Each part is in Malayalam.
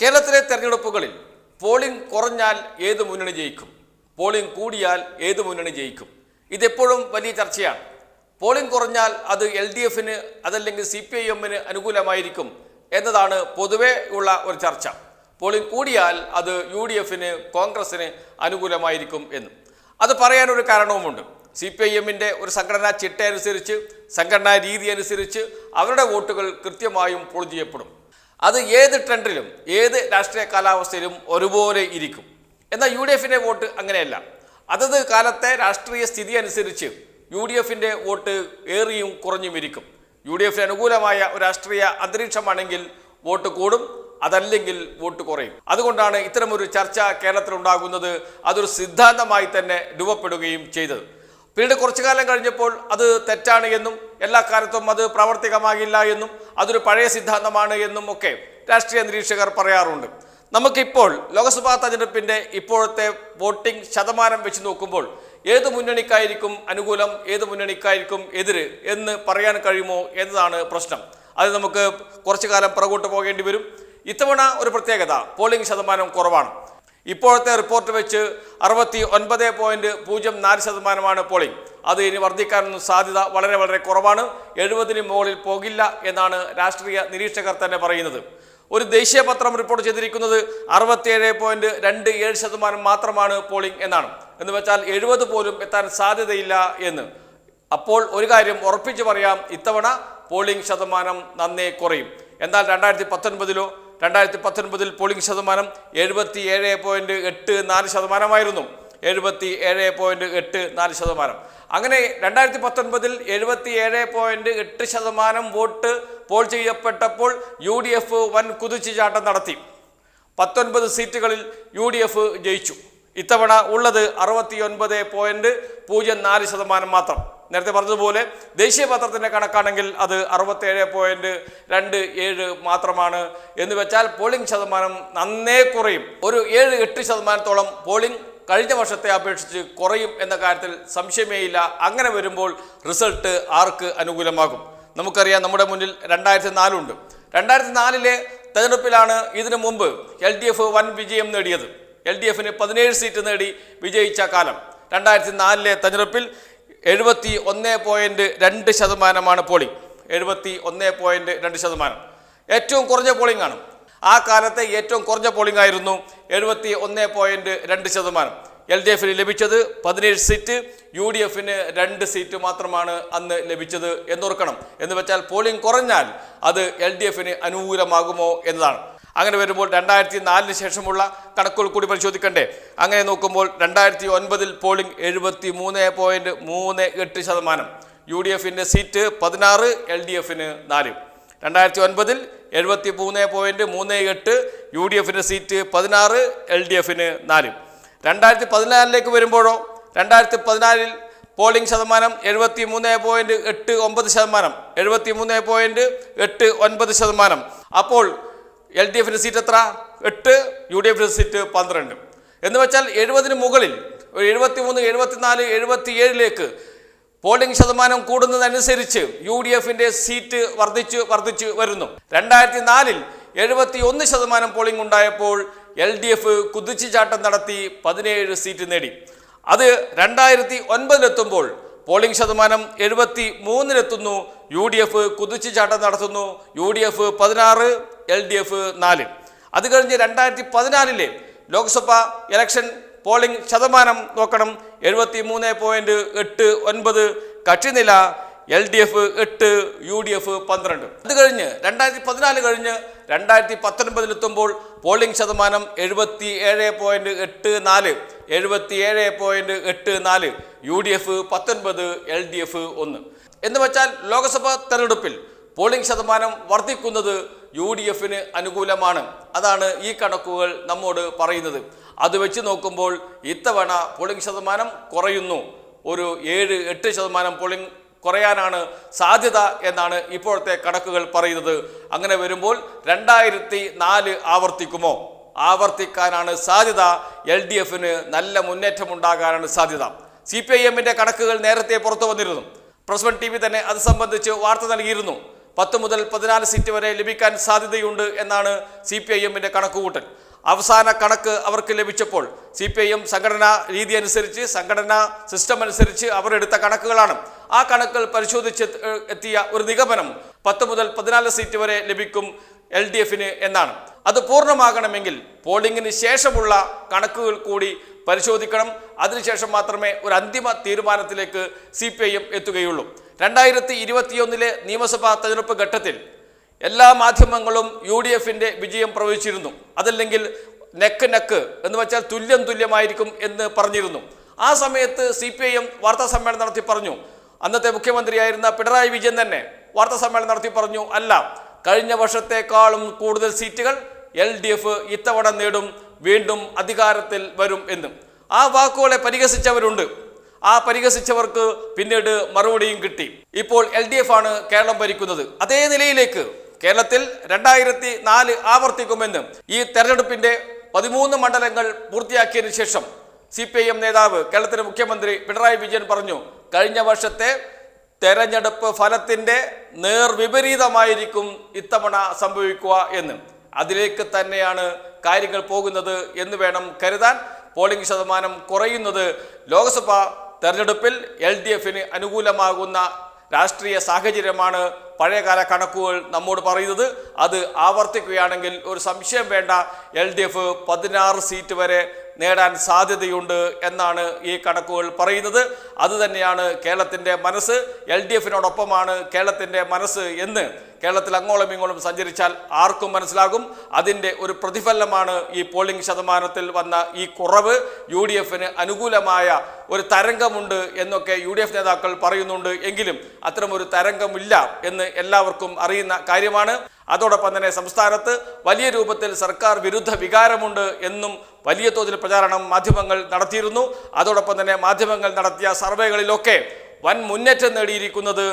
കേരളത്തിലെ തെരഞ്ഞെടുപ്പുകളിൽ പോളിംഗ് കുറഞ്ഞാൽ ഏത് മുന്നണി ജയിക്കും? പോളിംഗ് കൂടിയാൽ ഏത് മുന്നണി ജയിക്കും? ഇതെപ്പോഴും വലിയ ചർച്ചയാണ്. പോളിംഗ് കുറഞ്ഞാൽ അത് എൽ ഡി എഫിന് അതല്ലെങ്കിൽ സി പി ഐ എമ്മിന് അനുകൂലമായിരിക്കും എന്നതാണ് പൊതുവെ ഉള്ള ഒരു ചർച്ച. പോളിംഗ് കൂടിയാൽ അത് യു ഡി എഫിന് കോൺഗ്രസിന് അനുകൂലമായിരിക്കും എന്ന്. അത് പറയാനൊരു കാരണവുമുണ്ട്. സി പി ഐ എമ്മിന്റെ ഒരു സംഘടനാ ചിട്ട അനുസരിച്ച് സംഘടനാ രീതി അനുസരിച്ച് അവരുടെ വോട്ടുകൾ കൃത്യമായും പോൾ ചെയ്യപ്പെടും. അത് ഏത് ട്രെൻഡിലും ഏത് രാഷ്ട്രീയ കാലാവസ്ഥയിലും ഒരുപോലെ ഇരിക്കും. എന്നാൽ യു ഡി എഫിന്റെ വോട്ട് അങ്ങനെയല്ല. അതത് കാലത്തെ രാഷ്ട്രീയ സ്ഥിതി അനുസരിച്ച് യു ഡി എഫിന്റെ വോട്ട് ഏറിയും കുറഞ്ഞും ഇരിക്കും. യു ഡി എഫിന് അനുകൂലമായ ഒരു രാഷ്ട്രീയ അന്തരീക്ഷമാണെങ്കിൽ വോട്ട് കൂടും അതല്ലെങ്കിൽ വോട്ട് കുറയും. അതുകൊണ്ടാണ് ഇത്തരമൊരു ചർച്ച കേരളത്തിൽ ഉണ്ടാകുന്നത് അതൊരു സിദ്ധാന്തമായി തന്നെ രൂപപ്പെടുകയും ചെയ്തത്. പിന്നീട് കുറച്ചു കാലം കഴിഞ്ഞപ്പോൾ അത് തെറ്റാണ് എന്നും എല്ലാ കാലത്തും അത് പ്രാവർത്തികമാകില്ല എന്നും അതൊരു പഴയ സിദ്ധാന്തമാണ് എന്നും ഒക്കെ രാഷ്ട്രീയ നിരീക്ഷകർ പറയാറുണ്ട്. നമുക്കിപ്പോൾ ലോക്സഭാ തെരഞ്ഞെടുപ്പിന്റെ ഇപ്പോഴത്തെ വോട്ടിംഗ് ശതമാനം വെച്ച് നോക്കുമ്പോൾ ഏത് മുന്നണിക്കായിരിക്കും അനുകൂലം ഏത് മുന്നണിക്കായിരിക്കും എതിര് എന്ന് പറയാൻ കഴിയുമോ എന്നതാണ് പ്രശ്നം. അത് നമുക്ക് കുറച്ചു കാലം പുറകോട്ട് പോകേണ്ടി വരും. ഇത്തവണ ഒരു പ്രത്യേകത പോളിംഗ് ശതമാനം കുറവാണ്. ഇപ്പോഴത്തെ റിപ്പോർട്ട് വെച്ച് അറുപത്തി ഒൻപത് പോയിന്റ് പൂജ്യം നാല് ശതമാനമാണ് പോളിംഗ്. അത് ഇനി വർദ്ധിക്കാനൊന്നും സാധ്യത വളരെ വളരെ കുറവാണ്. എഴുപതിന് മുകളിൽ പോകില്ല എന്നാണ് രാഷ്ട്രീയ നിരീക്ഷകർ തന്നെ പറയുന്നത്. ഒരു ദേശീയ പത്രം റിപ്പോർട്ട് ചെയ്തിരിക്കുന്നത് അറുപത്തിയേഴ് പോയിന്റ് രണ്ട് ഏഴ് ശതമാനം മാത്രമാണ് പോളിംഗ് എന്നാണ്. എന്ന് വെച്ചാൽ എഴുപത് പോലും എത്താൻ സാധ്യതയില്ല എന്ന്. അപ്പോൾ ഒരു കാര്യം ഉറപ്പിച്ചു പറയാം ഇത്തവണ പോളിംഗ് ശതമാനം നന്നേ കുറയും. എന്നാൽ രണ്ടായിരത്തി പത്തൊൻപതിലോ രണ്ടായിരത്തി പത്തൊൻപതിൽ പോളിംഗ് ശതമാനം എഴുപത്തി ഏഴ് പോയിന്റ് എട്ട് നാല് ശതമാനമായിരുന്നു. എഴുപത്തി ഏഴ് പോയിന്റ് എട്ട് നാല് ശതമാനം. അങ്ങനെ രണ്ടായിരത്തി പത്തൊൻപതിൽ എഴുപത്തി ഏഴ് പോയിന്റ് എട്ട് ശതമാനം വോട്ട് പോൾ ചെയ്യപ്പെട്ടപ്പോൾ യു ഡി എഫ് വൻ കുതിച്ചുചാട്ടം നടത്തി. പത്തൊൻപത് സീറ്റുകളിൽ യു ഡി എഫ് ജയിച്ചു. ഇത്തവണ ഉള്ളത് അറുപത്തി ഒൻപത് പോയിന്റ് പൂജ്യം നാല് ശതമാനം മാത്രം. നേരത്തെ പറഞ്ഞതുപോലെ ദേശീയ പത്രത്തിന്റെ കണക്കാണെങ്കിൽ അത് അറുപത്തേഴ് പോയിന്റ് രണ്ട് ഏഴ് മാത്രമാണ്. എന്ന് വെച്ചാൽ പോളിംഗ് ശതമാനം നന്നേ കുറയും. ഒരു ഏഴ് എട്ട് ശതമാനത്തോളം പോളിംഗ് കഴിഞ്ഞ വർഷത്തെ അപേക്ഷിച്ച് കുറയും എന്ന കാര്യത്തിൽ സംശയമേയില്ല. അങ്ങനെ വരുമ്പോൾ റിസൾട്ട് ആർക്ക് അനുകൂലമാകും? നമുക്കറിയാം നമ്മുടെ മുന്നിൽ രണ്ടായിരത്തി നാലുണ്ട് രണ്ടായിരത്തി നാലിലെ തെരഞ്ഞെടുപ്പിലാണ് ഇതിനു മുമ്പ് എൽ ഡി എഫ് വൻ വിജയം നേടിയത്. എൽ ഡി എഫിന് പതിനേഴ് സീറ്റ് നേടി വിജയിച്ച കാലം. രണ്ടായിരത്തി നാലിലെ തെരഞ്ഞെടുപ്പിൽ എഴുപത്തി ഒന്ന് പോയിന്റ് രണ്ട് ശതമാനമാണ് പോളിംഗ് എഴുപത്തി ഒന്ന് പോയിന്റ് രണ്ട് ശതമാനം. ഏറ്റവും കുറഞ്ഞ പോളിംഗ് ആണ്. ആ കാലത്തെ ഏറ്റവും കുറഞ്ഞ പോളിംഗ് ആയിരുന്നു എഴുപത്തി ഒന്ന് പോയിന്റ് രണ്ട് ശതമാനം. എൽ ഡി എഫിന് ലഭിച്ചത് പതിനേഴ് സീറ്റ് യു ഡി എഫിന് രണ്ട് സീറ്റ് മാത്രമാണ് അന്ന് ലഭിച്ചത് എന്നോർക്കണം. എന്ന് വെച്ചാൽ പോളിംഗ് കുറഞ്ഞാൽ അത് എൽ ഡി എഫിന് അനുകൂലമാകുമോ എന്നതാണ്. അങ്ങനെ വരുമ്പോൾ രണ്ടായിരത്തി നാലിന് ശേഷമുള്ള കണക്കുകൾ കൂടി പരിശോധിക്കണ്ടേ? അങ്ങനെ നോക്കുമ്പോൾ രണ്ടായിരത്തി ഒൻപതിൽ പോളിംഗ് എഴുപത്തി മൂന്ന് പോയിന്റ് മൂന്ന് എട്ട് ശതമാനം. യു ഡി എഫിന്റെ സീറ്റ് പതിനാറ് എൽ ഡി എഫിന് നാല്. രണ്ടായിരത്തി ഒൻപതിൽ എഴുപത്തി മൂന്ന് പോയിന്റ് മൂന്ന് എട്ട് യു ഡി എഫിന്റെ സീറ്റ് പതിനാറ് എൽ ഡി എഫിന് നാല്. രണ്ടായിരത്തി പതിനാലിലേക്ക് വരുമ്പോഴോ? രണ്ടായിരത്തി പതിനാലിൽ പോളിംഗ് ശതമാനം എഴുപത്തി മൂന്ന് പോയിന്റ് എട്ട് ഒമ്പത് ശതമാനം. എഴുപത്തി മൂന്ന് പോയിന്റ് എട്ട് ഒൻപത് ശതമാനം. അപ്പോൾ എൽ ഡി എഫിന്റെ സീറ്റ് എത്ര? എട്ട് യു ഡി എഫിന്റെ സീറ്റ് പന്ത്രണ്ട്. എന്ന് വെച്ചാൽ എഴുപതിന് മുകളിൽ ഒരു എഴുപത്തി മൂന്ന് എഴുപത്തിനാല് എഴുപത്തി ഏഴിലേക്ക് പോളിംഗ് ശതമാനം കൂടുന്നതനുസരിച്ച് യു ഡി എഫിന്റെ സീറ്റ് വർദ്ധിച്ച് വർദ്ധിച്ച് വരുന്നു. രണ്ടായിരത്തി നാലിൽ എഴുപത്തി ഒന്ന് ശതമാനം പോളിംഗ് ഉണ്ടായപ്പോൾ എൽ ഡി എഫ് കുതിച്ചുചാട്ടം നടത്തി പതിനേഴ് സീറ്റ് നേടി. അത് രണ്ടായിരത്തി ഒൻപതിലെത്തുമ്പോൾ പോളിംഗ് ശതമാനം എഴുപത്തി മൂന്നിലെത്തുന്നു യു ഡി എഫ് കുതിച്ചുചാട്ടം നടത്തുന്നു. യു ഡി എഫ് പതിനാറ് എൽ ഡി എഫ് നാല്. അത് കഴിഞ്ഞ് രണ്ടായിരത്തി പതിനാലിലെ ലോക്സഭ ഇലക്ഷൻ പോളിംഗ് ശതമാനം നോക്കണം. എഴുപത്തി മൂന്ന് പോയിന്റ് എട്ട് ഒൻപത്. കക്ഷിനില എൽ ഡി എഫ് എട്ട് യു ഡി എഫ് പന്ത്രണ്ട്. അത് കഴിഞ്ഞ് രണ്ടായിരത്തി പതിനാല് കഴിഞ്ഞ് രണ്ടായിരത്തി പത്തൊൻപതിലെത്തുമ്പോൾ പോളിംഗ് ശതമാനം എഴുപത്തി ഏഴ് പോയിന്റ് എട്ട് നാല്. എഴുപത്തി ഏഴ് പോയിന്റ് എട്ട് നാല് യു ഡി എഫ് പത്തൊൻപത് എൽ ഡി എഫ് ഒന്ന്. എന്ന് വെച്ചാൽ ലോക്സഭാ തെരഞ്ഞെടുപ്പിൽ പോളിംഗ് ശതമാനം വർദ്ധിക്കുന്നത് യു ഡി എഫിന് അനുകൂലമാണ്. അതാണ് ഈ കണക്കുകൾ നമ്മോട് പറയുന്നത്. അത് വെച്ച് നോക്കുമ്പോൾ ഇത്തവണ പോളിംഗ് ശതമാനം കുറയുന്നു. ഒരു ഏഴ് എട്ട് ശതമാനം പോളിംഗ് കുറയാനാണ് സാധ്യത എന്നാണ് ഇപ്പോഴത്തെ കണക്കുകൾ പറയുന്നത്. അങ്ങനെ വരുമ്പോൾ രണ്ടായിരത്തി നാല് ആവർത്തിക്കുമോ? ആവർത്തിക്കാനാണ് സാധ്യത. എൽ ഡി എഫിന് നല്ല മുന്നേറ്റമുണ്ടാകാനാണ് സാധ്യത. സി പി ഐ എമ്മിന്റെ കണക്കുകൾ നേരത്തെ പുറത്തു വന്നിരുന്നു. പ്രസ് വൺ ടി വി തന്നെ അത് സംബന്ധിച്ച് വാർത്ത നൽകിയിരുന്നു. പത്ത് മുതൽ പതിനാല് സീറ്റ് വരെ ലഭിക്കാൻ സാധ്യതയുണ്ട് എന്നാണ് സി പി ഐ എമ്മിന്റെ കണക്കുകൂട്ടൽ. അവസാന കണക്ക് അവർക്ക് ലഭിച്ചപ്പോൾ സി പി ഐ എം സംഘടനാ രീതി അനുസരിച്ച് സംഘടനാ സിസ്റ്റം അനുസരിച്ച് അവർ എടുത്ത കണക്കുകളാണ്. ആ കണക്കുകൾ പരിശോധിച്ച് എത്തിയ ഒരു നിഗമനം പത്ത് മുതൽ പതിനാല് സീറ്റ് വരെ ലഭിക്കും എൽ ഡി എഫിന് എന്നാണ്. അത് പൂർണമാകണമെങ്കിൽ പോളിംഗിന് ശേഷമുള്ള കണക്കുകൾ കൂടി പരിശോധിക്കണം. അതിനുശേഷം മാത്രമേ ഒരു അന്തിമ തീരുമാനത്തിലേക്ക് സി പി ഐ എം എത്തുകയുള്ളൂ. രണ്ടായിരത്തി ഇരുപത്തിയൊന്നിലെ നിയമസഭാ തെരഞ്ഞെടുപ്പ് ഘട്ടത്തിൽ എല്ലാ മാധ്യമങ്ങളും യു ഡി എഫിന്റെ വിജയം പ്രവചിച്ചിരുന്നു. അതല്ലെങ്കിൽ നെക്ക് നെക്ക് എന്ന് വെച്ചാൽ തുല്യം തുല്യമായിരിക്കും എന്ന് പറഞ്ഞിരുന്നു. ആ സമയത്ത് സി പി ഐ എം വാർത്താ സമ്മേളനം നടത്തി പറഞ്ഞു. അന്നത്തെ മുഖ്യമന്ത്രിയായിരുന്ന പിണറായി വിജയൻ തന്നെ വാർത്താ സമ്മേളനം നടത്തി പറഞ്ഞു. അല്ല കഴിഞ്ഞ വർഷത്തെക്കാളും കൂടുതൽ സീറ്റുകൾ എൽ ഡി എഫ് ഇത്തവണ നേടും വീണ്ടും അധികാരത്തിൽ വരും എന്നും. ആ വാക്കുകളെ പരിഹസിച്ചവരുണ്ട്. ആ പരിഹസിച്ചവർക്ക് പിന്നീട് മറുപടിയും കിട്ടി. ഇപ്പോൾ എൽ ഡി എഫ് ആണ് കേരളം ഭരിക്കുന്നത്. അതേ നിലയിലേക്ക് കേരളത്തിൽ രണ്ടായിരത്തി നാല് ആവർത്തിക്കുമെന്ന് ഈ തെരഞ്ഞെടുപ്പിന്റെ പതിമൂന്ന് മണ്ഡലങ്ങൾ പൂർത്തിയാക്കിയതിനു ശേഷം സി പി ഐ എം നേതാവ് കേരളത്തിലെ മുഖ്യമന്ത്രി പിണറായി വിജയൻ പറഞ്ഞു കഴിഞ്ഞ വർഷത്തെ തെരഞ്ഞെടുപ്പ് ഫലത്തിന്റെ നേർവിപരീതമായിരിക്കും ഇത്തവണ സംഭവിക്കുക എന്ന്. അതിലേക്ക് തന്നെയാണ് കാര്യങ്ങൾ പോകുന്നത് എന്ന് വേണം കരുതാൻ. പോളിംഗ് ശതമാനം കുറയുന്നത് ലോക്സഭാ തെരഞ്ഞെടുപ്പിൽ എൽ ഡി എഫിന് അനുകൂലമാകുന്ന രാഷ്ട്രീയ സാഹചര്യമാണ് പഴയകാല കണക്കുകൾ നമ്മോട് പറയുന്നത്. അത് ആവർത്തിക്കുകയാണെങ്കിൽ ഒരു സംശയം വേണ്ട. എൽ ഡി എഫ് പതിനാറ് സീറ്റ് വരെ നേടാൻ സാധ്യതയുണ്ട് എന്നാണ് ഈ കണക്കുകൾ പറയുന്നത്. അതുതന്നെയാണ് കേരളത്തിന്റെ മനസ്സ്. എൽ ഡി എഫിനോടൊപ്പമാണ് കേരളത്തിന്റെ മനസ്സ് എന്ന് കേരളത്തിൽ അങ്ങോളം ഇങ്ങോളം സഞ്ചരിച്ചാൽ ആർക്കും മനസ്സിലാകും. അതിന്റെ ഒരു പ്രതിഫലനമാണ് ഈ പോളിംഗ് ശതമാനത്തിൽ വന്ന ഈ കുറവ്. യു ഡി എഫിന് അനുകൂലമായ ഒരു തരംഗമുണ്ട് എന്നൊക്കെ യു ഡി എഫ് നേതാക്കൾ പറയുന്നുണ്ട് എങ്കിലും അത്തരമൊരു തരംഗമില്ല എന്ന് എല്ലാവർക്കും അറിയുന്ന കാര്യമാണ്. അതോടൊപ്പം തന്നെ സംസ്ഥാനത്ത് വലിയ രൂപത്തിൽ സർക്കാർ വിരുദ്ധ വികാരമുണ്ട് എന്നും വലിയ തോതിൽ പ്രചാരണം മാധ്യമങ്ങൾ നടത്തിയിരുന്നു. അതോടൊപ്പം തന്നെ മാധ്യമങ്ങൾ നടത്തിയ സർവേകളിലൊക്കെ വൻ മുന്നേറ്റം നേടിയിരിക്കുന്നത്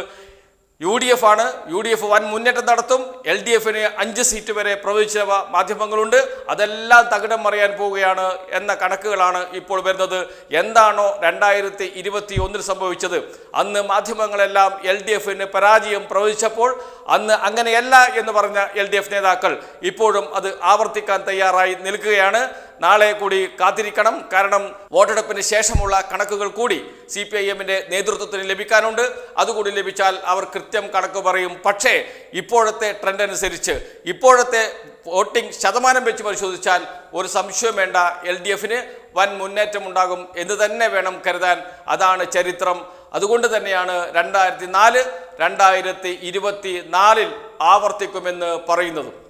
യു ഡി എഫ് ആണ്. യു ഡി എഫ് വൻ മുന്നേറ്റം നടത്തും. എൽ ഡി എഫിന് അഞ്ച് സീറ്റ് വരെ പ്രവചിച്ച മാധ്യമങ്ങളുണ്ട്. അതെല്ലാം തകിടം മറിയാൻ പോവുകയാണ് എന്ന കണക്കുകളാണ് ഇപ്പോൾ വരുന്നത്. എന്താണോ രണ്ടായിരത്തി ഇരുപത്തി ഒന്നിൽ സംഭവിച്ചത്. അന്ന് മാധ്യമങ്ങളെല്ലാം എൽ ഡി എഫിന് പരാജയം പ്രവചിച്ചപ്പോൾ അന്ന് അങ്ങനെയല്ല എന്ന് പറഞ്ഞ എൽ ഡി എഫ് നേതാക്കൾ ഇപ്പോഴും അത് ആവർത്തിക്കാൻ തയ്യാറായി നിൽക്കുകയാണ്. നാളെ കൂടി കാത്തിരിക്കണം. കാരണം വോട്ടെടുപ്പിന് ശേഷമുള്ള കണക്കുകൾ കൂടി സി പി ഐ എമ്മിന്റെ നേതൃത്വത്തിന് ലഭിക്കാനുണ്ട്. അതുകൂടി ലഭിച്ചാൽ അവർ കൃത്യം കണക്ക് പറയും. പക്ഷേ ഇപ്പോഴത്തെ ട്രെൻഡ് അനുസരിച്ച് ഇപ്പോഴത്തെ വോട്ടിംഗ് ശതമാനം വെച്ച് പരിശോധിച്ചാൽ ഒരു സംശയം വേണ്ട എൽ ഡി എഫിന് വൻ മുന്നേറ്റം ഉണ്ടാകും എന്ന് തന്നെ വേണം കരുതാൻ. അതാണ് ചരിത്രം. അതുകൊണ്ട് തന്നെയാണ് രണ്ടായിരത്തി നാല് രണ്ടായിരത്തി ഇരുപത്തി നാലിൽ ആവർത്തിക്കുമെന്ന് പറയുന്നത്.